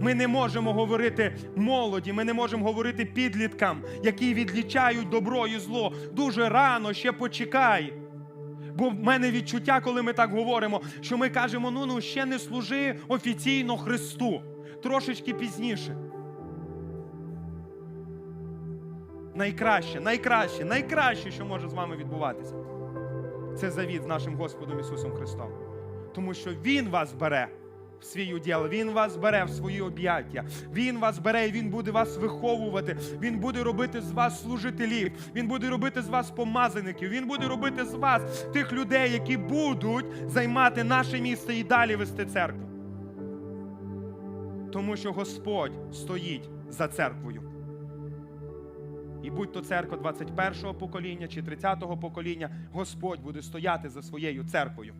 Ми не можемо говорити молоді, ми не можемо говорити підліткам, які відлічають добро і зло. Дуже рано ще почекай. Бо в мене відчуття, коли ми так говоримо, що ми кажемо: ну ну ще не служи офіційно Христу. Трошечки пізніше. Найкраще, найкраще, найкраще, що може з вами відбуватися. Це завіт з нашим Господом Ісусом Христом. Тому що Він вас бере в свій уділ, Він вас бере в свої об'яття, Він вас бере і Він буде вас виховувати, Він буде робити з вас служителів, Він буде робити з вас помазаників, Він буде робити з вас тих людей, які будуть займати наше місце і далі вести церкву. Тому що Господь стоїть за церквою. І будь то церква 21-го покоління чи 30-го покоління, Господь буде стояти за своєю церквою.